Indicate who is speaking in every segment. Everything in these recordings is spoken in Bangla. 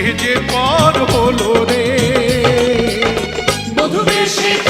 Speaker 1: যে পর হলো রে।
Speaker 2: বধু বেশে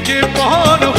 Speaker 1: যে পর